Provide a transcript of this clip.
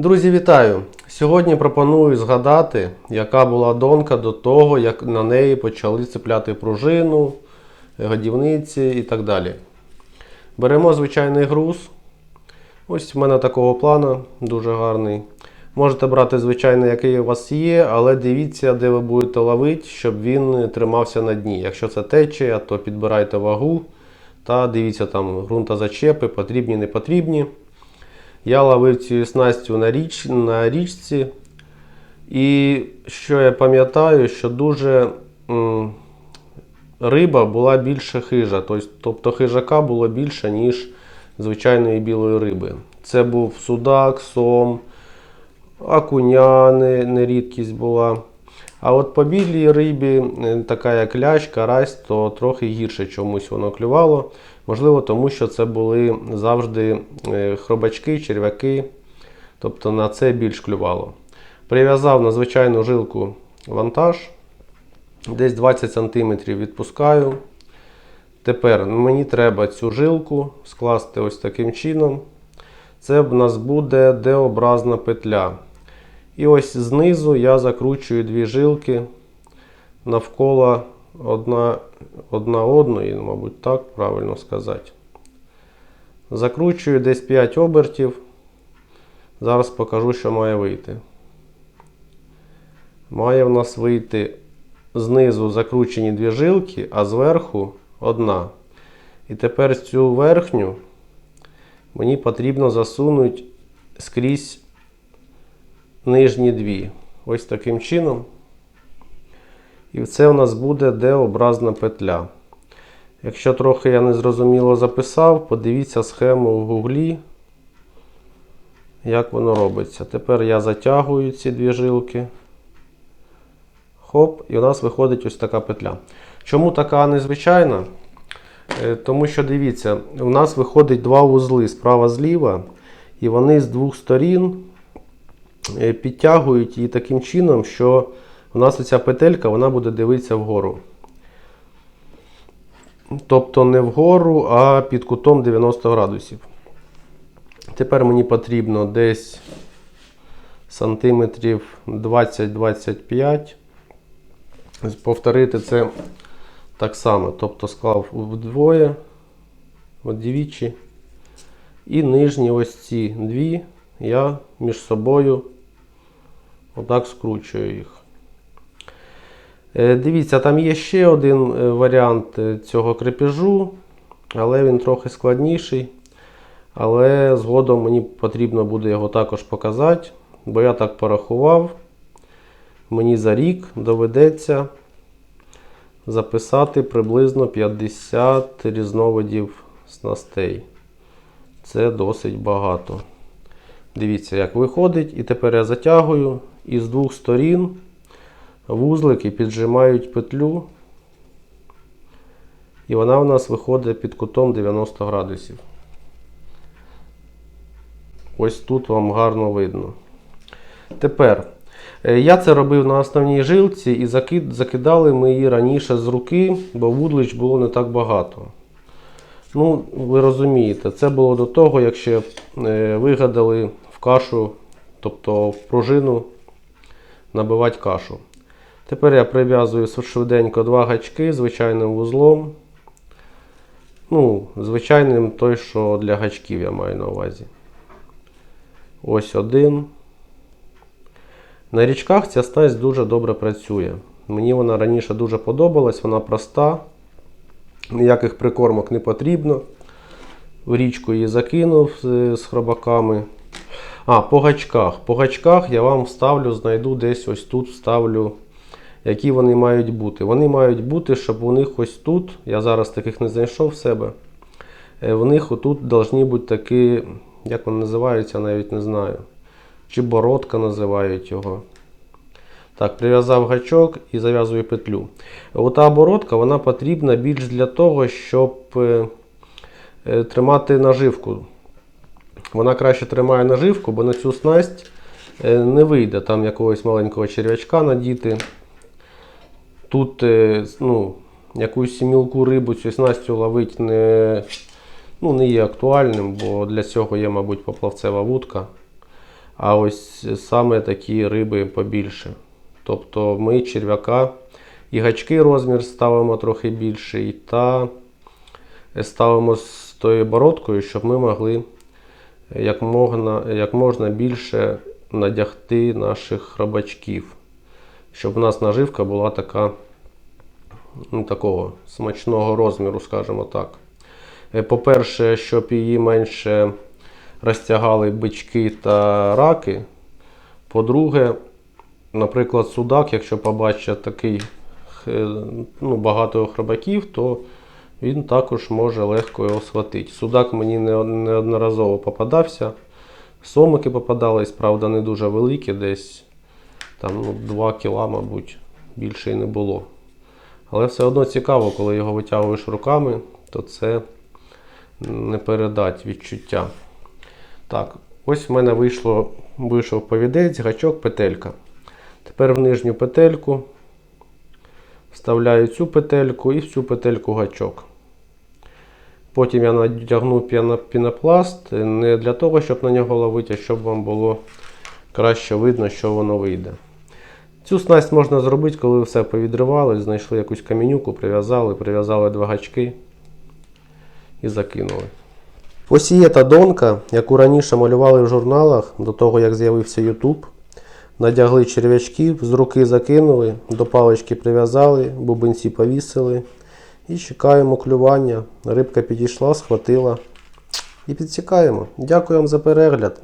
Друзі, вітаю! Сьогодні пропоную згадати, яка була донка до того, як на неї почали цепляти пружину, годівниці і так далі. Беремо звичайний груз. Ось в мене такого плану, дуже гарний. Можете брати звичайний, який у вас є, але дивіться, де ви будете ловити, щоб він тримався на дні. Якщо це течія, то підбирайте вагу та дивіться там ґрунтозачепи, потрібні, не потрібні. Я ловив цю снастю на, річ, на річці. І що я пам'ятаю, що дуже м, риба була більше хижа. Тобто, хижака було більше, ніж звичайної білої риби. Це був судак, сом, акуня не, не рідкість була. А от по білій рибі, е, така як лящ, карась, то трохи гірше чомусь воно клювало. Можливо, тому що це були завжди е, хробачки, черв'яки. Тобто на це більш клювало. Прив'язав на звичайну жилку вантаж. Десь 20 см відпускаю. Тепер мені треба цю жилку скласти ось таким чином. Це в нас буде D-образна петля. І ось знизу я закручую дві жилки навколо одна, одна одної, мабуть, так правильно сказати. Закручую десь 5 обертів. Зараз покажу, що має вийти. Має в нас вийти знизу закручені дві жилки, а зверху одна. І тепер цю верхню мені потрібно засунути скрізь нижні дві. Ось таким чином. І це у нас буде D-образна петля. Якщо трохи я незрозуміло записав, подивіться схему в гуглі, як воно робиться. Тепер я затягую ці дві жилки. Хоп, і у нас виходить ось така петля. Чому така незвичайна? Е, Тому що дивіться, у нас виходить два вузли справа-зліва, і вони з двох сторін підтягують її таким чином, що у нас оця петелька вона буде дивитися вгору. Тобто не вгору, а під кутом 90 градусів. Тепер мені потрібно десь сантиметрів 20-25. Повторити це так само. Тобто склав вдвоє, вдвічі. І нижні ось ці дві я між собою отак скручую їх. Е, Дивіться, там є ще один е, варіант е, цього крепежу, але він трохи складніший. Але згодом мені потрібно буде його також показати, бо я так порахував. Мені за рік доведеться записати приблизно 50 різновидів снастей. Це досить багато. Дивіться, як виходить. І тепер я затягую і з двох сторін вузлики піджимають петлю. І вона у нас виходить під кутом 90 градусів. Ось тут вам гарно видно. Тепер, е, я це робив на основній жилці і закидали ми її раніше з руки, бо вудлич було не так багато. Ну, ви розумієте, це було до того, як ще е, вигадали в кашу, тобто в пружину набивати кашу. Тепер я прив'язую швиденько два гачки звичайним вузлом. Ну, звичайним той, що для гачків я маю на увазі. Ось один. На річках ця снасть дуже добре працює. Мені вона раніше дуже подобалась, вона проста, ніяких прикормок не потрібно. В річку її закинув з, хробаками. А, по гачках. По гачках я вам вставлю, знайду десь ось тут вставлю, які вони мають бути. Вони мають бути, щоб у них ось тут, я зараз таких не знайшов в себе. е, В них отут повинні бути такі, як вони називаються, навіть не знаю. Чи бородка називають його. Так, прив'язав гачок і зав'язую петлю. Ота оборотка вона потрібна більш для того, щоб е, е, тримати наживку. Вона краще тримає наживку, бо на цю снасть е, не вийде там якогось маленького черв'ячка надіти. Тут ну, якусь мілку рибу цю снастю ловить не, ну, не є актуальним, бо для цього є, мабуть, поплавцева вудка. А ось саме такі риби побільше. Тобто ми черв'яка і гачки розмір ставимо трохи більший, та ставимо з тою бородкою, щоб ми могли як можна, як можна більше надягти наших рибачків. Щоб у нас наживка була така ну, такого смачного розміру, скажімо так. Е, По-перше, щоб її менше розтягали бички та раки. По-друге, наприклад, судак, якщо побачить такий е, ну, багато хробаків, то він також може легко його схватити. Судак мені неодноразово попадався. Сомики попадались, правда, не дуже великі, десь там ну, 2 кіла, мабуть, більше і не було. Але все одно цікаво, коли його витягуєш руками, то це не передать відчуття. Так, ось в мене вийшло, вийшов повідець, гачок, петелька. Тепер в нижню петельку вставляю цю петельку і в цю петельку гачок. Потім я надягну пінопласт не для того, щоб на нього ловити, а щоб вам було краще видно, що воно вийде. Цю снасть можна зробити, коли все повідривали, знайшли якусь камінюку, прив'язали, прив'язали два гачки і закинули. Ось є та донка, яку раніше малювали в журналах до того, як з'явився YouTube. Надягли черв'ячків, з руки закинули, до палички прив'язали, бубенці повісили. І чекаємо клювання. Рибка підійшла, схватила. І підсікаємо. Дякую вам за перегляд.